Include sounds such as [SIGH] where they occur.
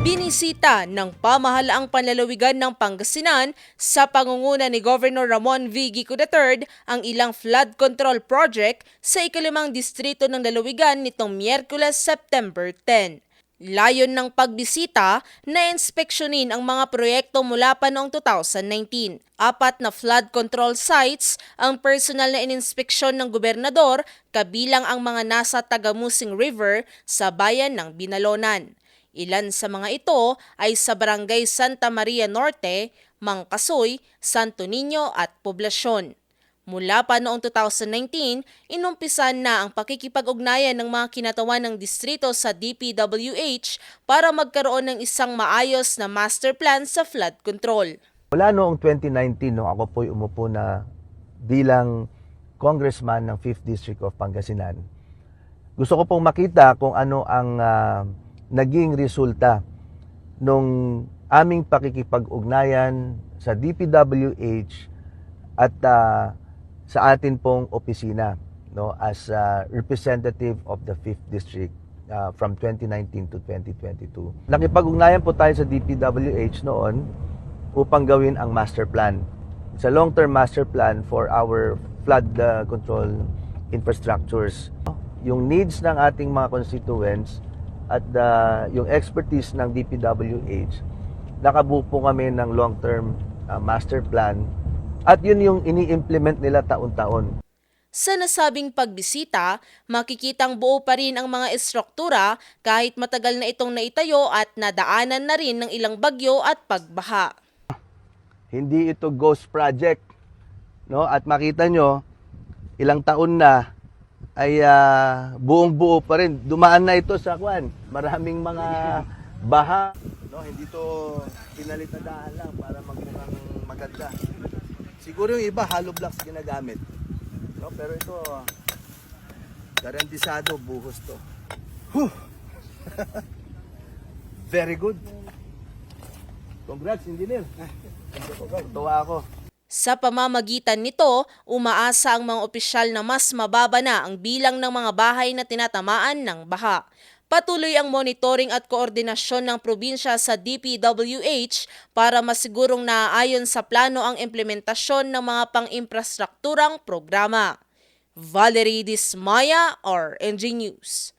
Binisita ng pamahalaang panlalawigan ng Pangasinan sa pangunguna ni Governor Ramon V. Gico III ang ilang flood control project sa ikalimang distrito ng lalawigan nitong Miyerkules, September 10. Layon ng pagbisita na inspeksyonin ang mga proyekto mula pa noong 2019. Apat na flood control sites ang personal na ininspeksyon ng gobernador kabilang ang mga nasa Tagamusing River sa bayan ng Binalonan. Ilan sa mga ito ay sa Barangay Santa Maria Norte, Mangkasoy, Santo Niño at Poblasyon. Mula pa noong 2019, inumpisan na ang pakikipag-ugnayan ng mga kinatawan ng distrito sa DPWH para magkaroon ng isang maayos na master plan sa flood control. Mula noong 2019, no, ako po'y umupo na bilang congressman ng 5th District of Pangasinan. Gusto ko pong makita kung ano ang ah, naging resulta nung aming pakikipag-ugnayan sa DPWH at ah, sa atin pong opisina no as a representative of the 5th district ah, from 2019 to 2022. Nakipag-ugnayan po tayo sa DPWH noon upang gawin ang master plan. It's a long-term master plan for our flood ah, control infrastructures. Yung needs ng ating mga constituents at ah, yung expertise ng DPWH, nakabuo po kami ng long-term ah, master plan at yun yung ini-implement nila taon-taon. Sa nasabing pagbisita, makikitang buo pa rin ang mga estruktura kahit matagal na itong naitayo at nadaanan na rin ng ilang bagyo at pagbaha. Hindi ito ghost project. No? At makita nyo, ilang taon na ay ah, buong buo pa rin. Dumaan na ito sa kwan. Maraming mga baha. No, hindi to pinalit na daan lang para magmukhang maganda. Siguro yung iba hollow blocks ginagamit. No, pero ito garantisado buhos to. Whew! [LAUGHS] Very good. Congrats, engineer. Tuwa ako. Sa pamamagitan nito, umaasa ang mga opisyal na mas mababa na ang bilang ng mga bahay na tinatamaan ng baha. Patuloy ang monitoring at koordinasyon ng probinsya sa DPWH para masigurong naaayon sa plano ang implementasyon ng mga pang-infrastrukturang programa. Valerie Dismaya, RNG News.